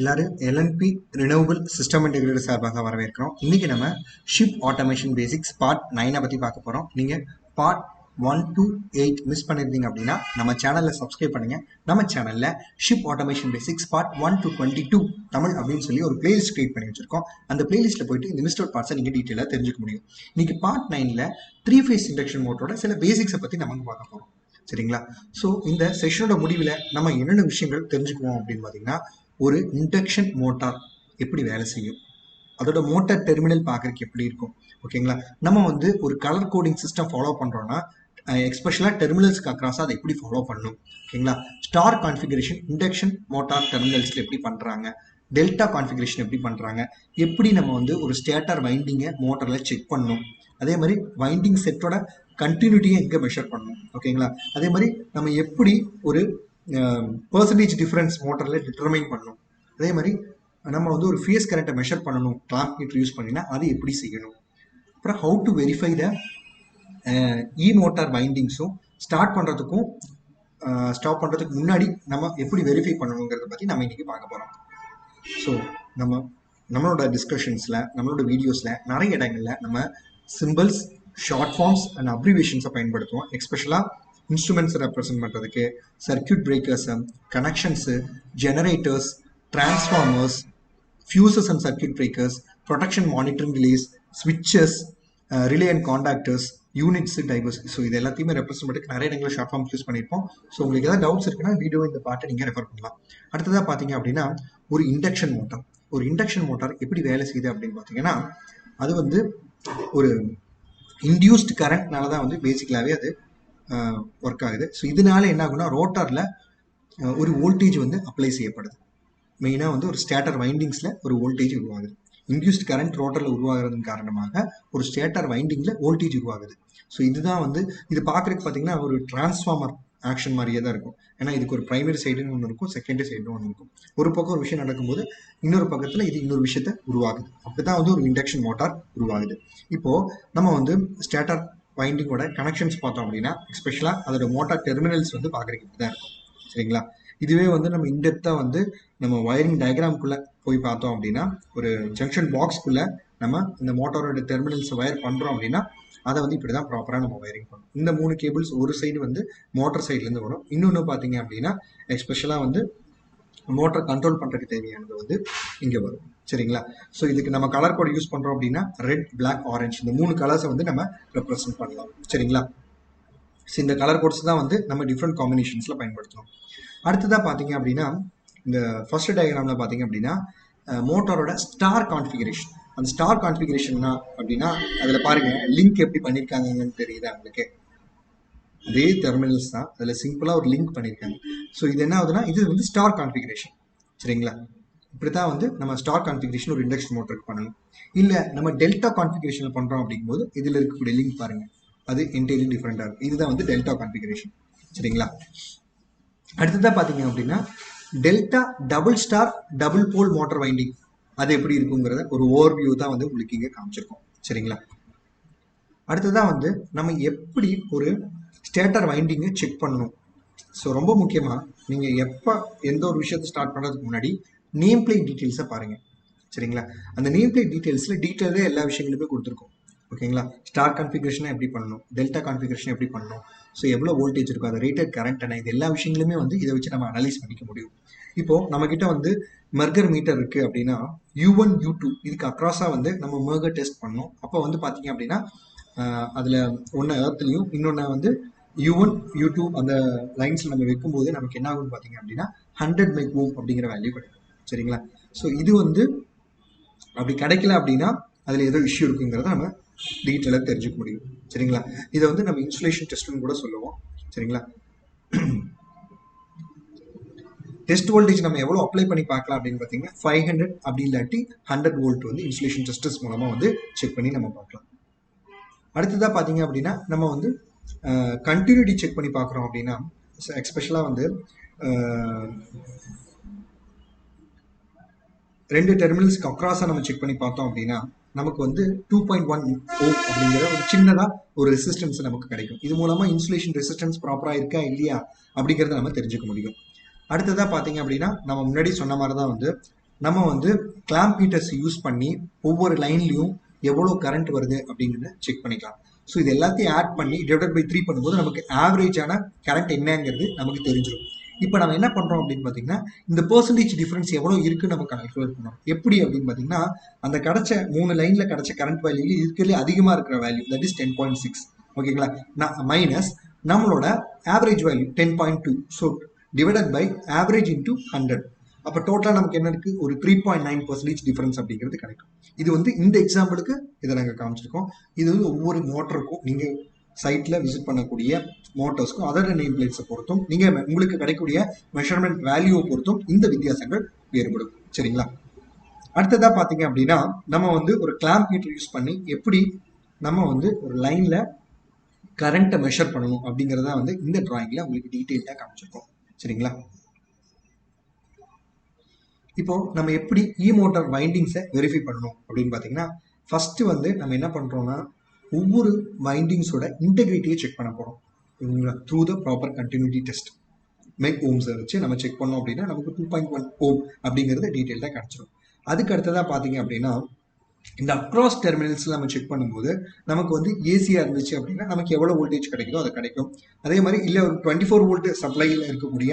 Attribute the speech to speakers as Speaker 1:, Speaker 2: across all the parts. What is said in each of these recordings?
Speaker 1: எல்லாரும் LNB ரினவபிள் system integrator சார்பாக வரவேற்கிறோம். இன்றைக்கி நம்ம ஷிப் ஆட்டோமேஷன் பேசிக்ஸ் பார்ட் நைனை பற்றி பார்க்க போகிறோம் நீங்கள் part one two eight miss பண்ணியிருந்தீங்க அப்படின்னா நம்ம சேனலில் சப்ஸ்கிரைப் பண்ணுங்க. நம்ம சேனலில் ship automation basics part one two twenty two Tamil அப்படின்னு சொல்லி ஒரு பிளேலிஸ்ட் கிரியேட் பண்ணி வச்சிருக்கோம். அந்த பிளேலிஸ்ட்டில் போயிட்டு இந்த மிஸ்டர் பார்ட்ஸை நீங்கள் டீட்டெயிலாக தெரிஞ்சுக்க முடியும். இன்னைக்கு பார்ட் நைனில் த்ரீ ஃபேஸ் இண்டக்ஷன் மோட்டரோட சில பேசிக்ஸை பற்றி நமக்கு பார்க்க போகிறோம் சரிங்களா? ஸோ இந்த செஷனோட முடிவில் நம்ம என்னென்ன விஷயங்கள் தெரிஞ்சுக்குவோம் அப்படின்னு பார்த்தீங்கன்னா ஒரு இண்டக்ஷன் மோட்டார் எப்படி வேலை செய்யும்? அதோட மோட்டார் டெர்மினல் பார்க்குறக்கு எப்படி இருக்கும்? ஓகேங்களா நம்ம வந்து ஒரு கலர் கோடிங் சிஸ்டம் ஃபாலோ பண்ணுறோன்னா எக்ஸ்பெஷலாக டெர்மினல்ஸ்க்கு அக்ராஸாக அதை எப்படி ஃபாலோ பண்ணணும் ஓகேங்களா ஸ்டார் கான்ஃபிகரேஷன் இண்டக்ஷன் மோட்டார் டெர்மினல்ஸில் எப்படி பண்ணுறாங்க டெல்டா கான்ஃபிகரேஷன் எப்படி பண்ணுறாங்க எப்படி நம்ம வந்து ஒரு ஸ்டேட்டர் வைண்டிங்கை மோட்டரில் செக் பண்ணணும் அதே மாதிரி வைண்டிங் செட்டோட கண்டினியூட்டியை எங்கே மெஷர் பண்ணணும் ஓகேங்களா அதே மாதிரி நம்ம எப்படி ஒரு பர்சன்டேஜ் டிஃப்ரென்ஸ் மோட்டரில் டிட்டர்மைன் பண்ணணும் அதே மாதிரி நம்ம வந்து ஒரு ஃபேஸ் கரண்ட்டை மெஷர் பண்ணணும் கிளாம்ப் மீட்டர் யூஸ் பண்ணினா அது எப்படி செய்யணும்? அப்புறம் ஹவு டு வெரிஃபை த இ மோட்டார் வைண்டிங்ஸும் ஸ்டார்ட் பண்ணுறதுக்கும் ஸ்டாப் பண்ணுறதுக்கு முன்னாடி நம்ம எப்படி வெரிஃபை பண்ணணுங்கிறத பற்றி நம்ம இன்றைக்கி பார்க்க போகிறோம் ஸோ நம்ம நம்மளோட டிஸ்கஷன்ஸில் நம்மளோட வீடியோஸில் நிறைய இடங்களில் நம்ம சிம்பிள்ஸ் ஷார்ட் ஃபார்ம்ஸ் அண்ட் அப்ரிவேஷன்ஸை பயன்படுத்துவோம். எக்ஸ்பெஷலாக இன்ஸ்ட்ருமெண்ட்ஸ் ரெப்ரசன்ட் பண்ணுறதுக்கு circuit breakers connections generators transformers fuses and circuit breakers protection monitoring relays ஸ்விட்சஸ் relay and contactors units drivers so இது எல்லாத்தையுமே ரெப்ரசன்ட் பண்ணுறதுக்கு நிறைய இடங்களில் ஷார்ட் ஃபார்ம் யூஸ் பண்ணியிருப்போம். ஸோ உங்களுக்கு ஏதாவது டவுட்ஸ் இருக்குன்னா வீடியோ இந்த பாட்டை நீங்கள் ரெஃபர் பண்ணலாம். அடுத்ததாக பார்த்தீங்க அப்படின்னா ஒரு இண்டக்ஷன் மோட்டார் ஒரு இண்டக்ஷன் மோட்டார் எப்படி வேலை செய்யுது அப்படின்னு பார்த்தீங்கன்னா அது வந்து ஒரு இன்டியூஸ்ட் கரண்ட்னால தான் வந்து பேசிக்கலாகவே அது ஒர்க் ஆகுது. ஸோ இதனால என்ன ஆகுனா ரோட்டாரில் ஒரு வோல்டேஜ் வந்து அப்ளை செய்யப்படுது. மெயினாக வந்து ஒரு ஸ்டேட்டர் வைண்டிங்ஸில் ஒரு வோல்டேஜ் உருவாகுது. இன்டியூஸ்ட் கரண்ட் ரோட்டரில் உருவாகிறதன் காரணமாக ஒரு ஸ்டேட்டர் வைண்டிங்கில் வோல்டேஜ் உருவாகுது. ஸோ இதுதான் வந்து இது பார்க்குறதுக்கு பார்த்தீங்கன்னா ஒரு டிரான்ஸ்ஃபார்மர் ஆக்ஷன் மாதிரியே தான் இருக்கும். ஏன்னா இதுக்கு ஒரு ப்ரைமரி சைடுன்னு ஒன்று இருக்கும் செகண்டரி சைடுன்னு ஒன்று இருக்கும். ஒரு பக்கம் ஒரு விஷயம் நடக்கும்போது இன்னொரு பக்கத்தில் இது இன்னொரு விஷயத்த உருவாகுது அப்படி தான் வந்து ஒரு இண்டக்ஷன் மோட்டார் உருவாகுது. இப்போது நம்ம வந்து ஸ்டேட்டர் வைண்டிங்கோட கனெக்ஷன்ஸ் பார்த்தோம் அப்படின்னா எஸ்பெஷலாக அதோட மோட்டார் டெர்மினல்ஸ் வந்து பார்க்குறதுக்கு தான் இருக்கும். சரிங்களா? இதுவே வந்து நம்ம இன்டெப்த்தாக வந்து நம்ம ஒயரிங் டயக்ராம்குள்ளே போய் பார்த்தோம் அப்படின்னா ஒரு ஜங்ஷன் பாக்ஸ்க்குள்ளே நம்ம இந்த மோட்டாரோட டெர்மினல்ஸ் ஒயர் பண்ணுறோம் அப்படின்னா அதை வந்து இப்படி தான் ப்ராப்பராக நம்ம ஒயரிங் பண்ணணும். இந்த மூணு கேபிள்ஸ் ஒரு சைடு வந்து மோட்டர் சைட்லேருந்து வரும். இன்னொன்று பார்த்தீங்க அப்படின்னா எஸ்பெஷலாக வந்து மோட்டர் கண்ட்ரோல் பண்ணுறதுக்கு தேவையானது வந்து இங்கே வரும். சரிங்களா? ஸோ இதுக்கு நம்ம கலர் கோட் யூஸ் பண்ணுறோம் அப்படின்னா ரெட் பிளாக் ஆரஞ்சு இந்த மூணு கலர்ஸை வந்து நம்ம ரெப்ரசென்ட் பண்ணலாம். சரிங்களா? ஸோ இந்த கலர் கோட்ஸ் தான் வந்து நம்ம டிஃப்ரெண்ட் காம்பினேஷன்ஸில் பயன்படுத்தணும் அடுத்ததாக பார்த்தீங்க அப்படின்னா இந்த ஃபர்ஸ்ட் டயக்ராமில் பார்த்தீங்க அப்படின்னா மோட்டாரோட ஸ்டார் கான்ஃபிகரேஷன் அந்த ஸ்டார் கான்ஃபிகரேஷன்னா அப்படின்னா அதில் பாருங்கள் லிங்க் எப்படி பண்ணியிருக்காங்கன்னு தெரியுதா உங்களுக்கு? அதே டெர்மினல்ஸ் தான். அதில் சிம்பிளாக ஒரு லிங்க் பண்ணியிருக்காங்க ஸோ இது என்ன ஆகுதுன்னா இது வந்து ஸ்டார் கான்ஃபிகரேஷன் சரிங்களா? இப்படி தான் வந்து நம்ம ஸ்டார் கான்ஃபிகரேஷன் ஒரு இண்டக்ஷன் மோட்டருக்கு பண்ணணும். இல்லை நம்ம டெல்டா கான்ஃபிகரேஷன் பண்ணுறோம் அப்படிங்கும்போது இதில் இருக்கக்கூடிய லிங்க் பாருங்கள் அது என்டையர்லி டிஃப்ரெண்ட்டாக இருக்கும். இதுதான் வந்து டெல்டா கான்ஃபிகரேஷன் சரிங்களா? அடுத்ததாக பார்த்தீங்க அப்படின்னா delta double star double pole motor winding அது எப்படி இருக்குங்கிறத ஒரு ஓவர் வியூ தான் வந்து உங்களுக்கு இங்கே காமிச்சிருக்கோம். சரிங்களா? அடுத்ததாக வந்து நம்ம எப்படி ஒரு ஸ்டேட்டர் வைண்டிங்கை செக் பண்ணணும்? ஸோ ரொம்ப முக்கியமாக நீங்கள் எப்போ எந்த ஒரு விஷயத்தை ஸ்டார்ட் பண்ணுறதுக்கு முன்னாடி நேம் பிளேட் டீட்டெயில்ஸை பாருங்கள் சரிங்களா? அந்த நேம் பிளேட் டீட்டெயில்ஸில் டீட்டெயிலே எல்லா விஷயங்களுமே கொடுத்துருக்கோம். ஓகேங்களா? ஸ்டார் கான்ஃபிகரேஷனை எப்படி பண்ணணும்? டெல்டா கான்ஃபிகரேஷன் எப்படி பண்ணணும்? ஸோ எவ்வளோ வோல்டேஜ் இருக்கும் அந்த ரேட்டட் கரண்ட் என்ன இது எல்லா விஷயங்களுமே வந்து இதை வச்சு நம்ம அனலைஸ் பண்ணிக்க முடியும். இப்போது நம்மக்கிட்ட வந்து மர்கர் மீட்டர் இருக்குது அப்படின்னா யூ ஒன் யூ டூ இதுக்கு அக்ராஸாக வந்து நம்ம மர்கர் டெஸ்ட் பண்ணோம் அப்போ வந்து பார்த்தீங்க அப்படின்னா அதில் ஒன்று ஏர்த்துலையும் இன்னொன்று வந்து யூ ஒன் யூ டூ அந்த லைன்ஸில் நம்ம வைக்கும்போது நமக்கு என்ன ஆகும்னு பார்த்தீங்க அப்படின்னா ஹண்ட்ரட் மைக் ஓம் அப்படிங்கிற வேல்யூ கிடைக்கும். சரிங்களா? ஸோ இது வந்து அப்படி கிடைக்கல அப்படின்னா அதில் ஏதோ இஷ்யூ இருக்குங்கிறத நம்ம டீட்டெயிலாக தெரிஞ்சுக்க முடியும். சரிங்களா? இதை வந்து நம்ம இன்சுலேஷன் டெஸ்ட்னு கூட சொல்லுவோம். சரிங்களா? டெஸ்ட் வோல்டேஜ் நம்ம எவ்வளோ அப்ளை பண்ணி பார்க்கலாம் அப்படின்னு பார்த்தீங்கன்னா ஃபைவ் ஹண்ட்ரட் அப்படி இல்லாட்டி ஹண்ட்ரட் வோல்ட் வந்து இன்சுலேஷன் டெஸ்டஸ் மூலமாக வந்து செக் பண்ணி நம்ம பார்க்கலாம். அடுத்ததாக பார்த்தீங்க அப்படின்னா நம்ம வந்து கண்டினியூட்டி செக் பண்ணி பார்க்குறோம் அப்படின்னா எக்ஸ்பெஷலாக வந்து ரெண்டு டெர்மினல்ஸ்க்கு அக்ராஸாக நம்ம செக் பண்ணி பார்த்தோம் அப்படின்னா நமக்கு வந்து டூ பாயிண்ட் ஒன் ஓ அப்படிங்கிற ஒரு சின்னதாக ஒரு ரெசிஸ்டன்ஸ் நமக்கு கிடைக்கும். இது மூலமாக இன்சுலேஷன் ரெசிஸ்டன்ஸ் ப்ராப்பராக இருக்கா இல்லையா அப்படிங்கிறத நம்ம தெரிஞ்சுக்க முடியும். அடுத்ததாக பார்த்தீங்க அப்படின்னா நம்ம முன்னாடி சொன்ன மாதிரி தான் வந்து நம்ம வந்து கிளாம்ப் ஹீட்டர்ஸ் யூஸ் பண்ணி ஒவ்வொரு லைன்லையும் எவ்வளோ கரண்ட் வருது அப்படிங்கிறத செக் பண்ணிக்கலாம். ஸோ இது எல்லாத்தையும் ஆட் பண்ணி டிவைட் பை த்ரீ பண்ணும்போது நமக்கு ஆவரேஜான கரண்ட் என்னங்கிறது நமக்கு தெரிஞ்சிடும் இப்போ நம்ம என்ன பண்ணுறோம் அப்படின்னு பார்த்தீங்கன்னா இந்த பர்சன்டேஜ் டிஃப்ரென்ஸ் எவ்வளோ இருக்குன்னு நம்ம கால்குலேட் பண்ணோம். எப்படி அப்படின்னு பார்த்தீங்கன்னா அந்த கிடைச்ச மூணு லைனில் கிடைச்ச கரண்ட் வேல்யூ இருக்கிறதுலே அதிகமாக இருக்கிற value that is ten point six ஓகேங்களா? நான் மைனஸ் நம்மளோட average value ten point two so divided by average into hundred அப்போ டோட்டலாக நமக்கு என்ன இருக்குது ஒரு three point nine percentage difference அப்படிங்கிறது கிடைக்கும். இது வந்து இந்த எக்ஸாம்பிளுக்கு இதை நாங்கள் காமிச்சிருக்கோம். இது வந்து ஒவ்வொரு மோட்டருக்கும் நீங்கள் சைட்டில் விசிட் பண்ணக்கூடிய மோட்டர்ஸ்க்கும் அதர் நேம் பிளேட்ஸை பொறுத்தும் நீங்கள் உங்களுக்கு கிடைக்கக்கூடிய மெஷர்மெண்ட் வேல்யூவை பொறுத்தும் இந்த வித்தியாசங்கள் வேறுபடும். சரிங்களா? அடுத்ததாக பார்த்தீங்க அப்படின்னா நம்ம வந்து ஒரு கிளாம்ப் மீட்டர் யூஸ் பண்ணி எப்படி நம்ம வந்து ஒரு லைனில் கரண்ட்டை மெஷர் பண்ணணும் அப்படிங்கிறத வந்து இந்த ட்ராயிங்கில் உங்களுக்கு டீட்டெயில்டாக காமிச்சிருக்கோம். சரிங்களா? இப்போ நம்ம எப்படி இ மோட்டார் வைண்டிங்ஸை வெரிஃபை பண்ணணும் அப்படின்னு பார்த்தீங்கன்னா ஃபஸ்ட்டு வந்து நம்ம என்ன பண்ணுறோம்னா ஒவ்வொரு வைண்டிங்ஸோட இன்டெகிரிட்டியை செக் பண்ண போகிறோம் சரிங்களா through the proper continuity test meg ஓம்ஸை வச்சு நம்ம செக் பண்ணோம் அப்படின்னா நமக்கு டூ பாயிண்ட் ஒன் ஓம் அப்படிங்கிறது டீட்டெயில்டாக கிடச்சிடும் அதுக்கு அடுத்ததாக பார்த்தீங்க அப்படின்னா இந்த அக்ராஸ் டெர்மினல்ஸில் நம்ம செக் பண்ணும்போது நமக்கு வந்து ஏசியாக இருந்துச்சு அப்படின்னா நமக்கு எவ்வளோ வோல்டேஜ் கிடைக்குதோ அது கிடைக்கும். அதே மாதிரி இல்லை ஒரு டுவெண்ட்டி ஃபோர் வோல்ட் சப்ளையில் இருக்கக்கூடிய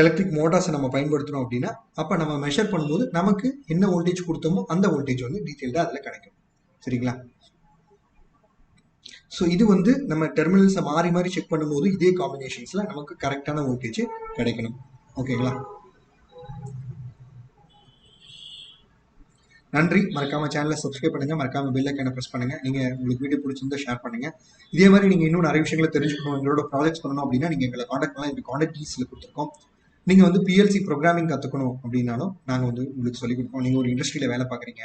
Speaker 1: எலக்ட்ரிக் மோட்டார்ஸை நம்ம பயன்படுத்தினோம் அப்படின்னா அப்போ நம்ம மெஷர் பண்ணும்போது நமக்கு என்ன வோல்டேஜ் கொடுத்தோமோ அந்த வோல்டேஜ் வந்து டீட்டெயில்டாக அதில் கிடைக்கும். சரிங்களா? ஸோ இது வந்து நம்ம டெர்மினல்ஸை மாறி மாறி செக் பண்ணும்போது இதே காம்பினேஷன்ஸில் நமக்கு கரெக்டான வோல்டேஜ் கிடைக்கணும். ஓகேங்களா? நன்றி. மறக்காம சேனலை சப்ஸ்கிரைப் பண்ணுங்க. மறக்காம பெல் ஐக்கான ப்ரெஸ் பண்ணுங்க. நீங்க உங்களுக்கு வீடியோ பிடிச்சிருந்தா ஷேர் பண்ணுங்க. இதே மாதிரி நீங்க இன்னும் நிறைய விஷயங்களை தெரிஞ்சுக்கணும் எங்களோட ப்ராஜெக்ட்ஸ் பண்ணணும் அப்படின்னா நீங்க எங்களை காண்டாக்ட் பண்ணலாம். இந்த காண்டாக்ட் டீஸில் கொடுத்துருக்கோம். நீங்க வந்து பிஎல்சி ப்ரோக்ராமிங் கத்துக்கணும் அப்படின்னாலும் நாங்க வந்து உங்களுக்கு சொல்லிக் கொடுப்போம். நீங்க ஒரு இண்டஸ்ட்ரியில வேலை பார்க்குறீங்க.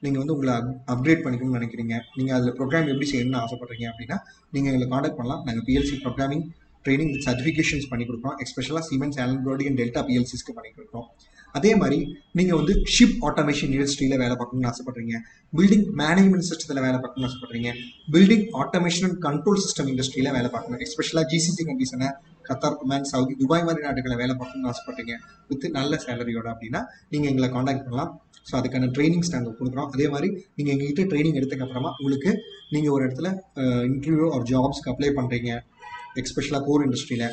Speaker 1: நீங்க வந்து உங்களை அப்கிரேட் பண்ணிக்கணும்னு நினைக்கிறீங்க. நீங்க அதுல ப்ரோக்ராம் எப்படி செய்யணும்னு ஆசைப்படுறீங்க அப்படின்னா நீங்க எங்களை காண்டாக்ட் பண்ணலாம். நாங்கள் PLC programming training with certifications பண்ணி கொடுக்குறோம். எஸ்பெஷலாக Siemens Allen Bradley and Delta பிஎல்சிஸ்க்கு பண்ணி கொடுக்குறோம். அதே மாதிரி நீங்கள் வந்து ஷிப் ஆட்டோமேஷன் இண்டஸ்ட்ரியில் வேலை பார்க்கணும்னு ஆசைப்பட்றீங்க. பில்டிங் மேனேஜ்மெண்ட் சிஸ்டத்தில் வேலை பார்க்கணும்னு ஆசைப்பட்றீங்க. Building automation and control system இண்டஸ்ட்ரியில் வேலை பார்க்கணும். எஸ்பெஷலாக ஜிசிசி கண்டிஷனை கத்தார் குமேன் சவுதி துபாய் மாதிரி நாடுகளில் வேலை பார்க்கணும்னு ஆசைப்பட்டீங்க வித் நல்ல சேலரியோட அப்படின்னா நீங்கள் எங்களை காண்டாக்ட் பண்ணலாம். ஸோ அதுக்கான ட்ரைனிங்ஸ் நாங்கள் கொடுக்குறோம். அதே மாதிரி நீங்கள் எங்ககிட்ட ட்ரைனிங் எடுத்ததுக்கு அப்புறமா உங்களுக்கு நீங்கள் ஒரு இடத்துல இன்டர்வியூ ஒரு ஜாப்ஸ்க்கு அப்ளை பண்ணுறீங்க எக்ஸ்பெஷலாக கோர் இண்டஸ்ட்ரியில்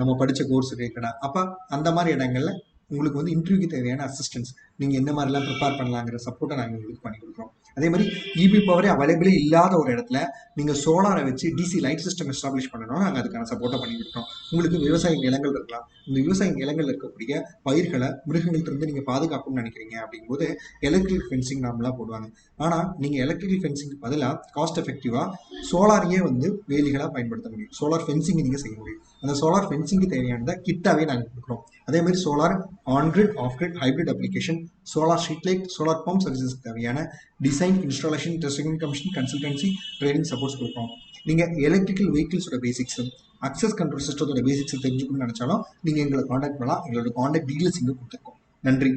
Speaker 1: நம்ம படித்த கோர்ஸ் ரிலேட்டடாக அப்போ அந்த மாதிரி இடங்கள்ல உங்களுக்கு வந்து இன்டர்வியூக்கு தேவையான அசிஸ்டன்ஸ் நீங்கள் என்ன மாதிரிலாம் ப்ரிப்பேர் பண்ணலாங்கிற சப்போர்ட்டை நாங்கள் உங்களுக்கு பண்ணி கொடுக்குறோம். அதே மாதிரி இபி பவரே அவைலபிளே இல்லாத ஒரு இடத்துல நீங்கள் சோலாரை வச்சு டிசி லைட் சிஸ்டம் எஸ்டாப்ளிஷ் பண்ணணும் நாங்கள் அதுக்கான சப்போர்ட்டை பண்ணி கொடுக்குறோம். உங்களுக்கு விவசாய நிலங்கள் இருக்கலாம். இந்த விவசாய நிலங்கள் இருக்கக்கூடிய பயிர்களை மிருகங்கள்கிட்ட நீங்கள் பாதுகாக்கணும்னு நினைக்கிறீங்க அப்படிங்கும்போது எலக்ட்ரிக் ஃபென்சிங் நார்மலாக போடுவாங்க. ஆனால் நீங்கள் எலக்ட்ரிக்கல் ஃபென்சிங்க்கு பதிலாக காஸ்ட் எஃபெக்டிவாக சோலாரையே வந்து வேலிகளாக பயன்படுத்த முடியும். சோலார் ஃபென்சிங் நீங்கள் செய்ய முடியும். அந்த சோலார் ஃபென்சிங்க்கு தேவையானதை கிட்டாவே நாங்கள் கொடுக்குறோம். அதே மாதிரி solar on grid off grid hybrid application solar street light solar pump சர்வீசஸ்க்கு தேவையான design installation testing commission consultancy training supports கொடுப்போம். நீங்கள் எலக்ட்ரிக்கல் வெஹிக்கிள்ஸோட பேசிக்ஸும் அக்சஸ் கண்ட்ரோல் சிஸ்டத்தோட பேசிக்ஸ் தெரிஞ்சுக்கணும்னு நினச்சாலும் நீங்கள் எங்களை காண்டாக்ட் பண்ணலாம். எங்களோட காண்டாக்ட் டீட்டெயில்ஸ் இங்கே கொடுத்துருக்கோம். நன்றி.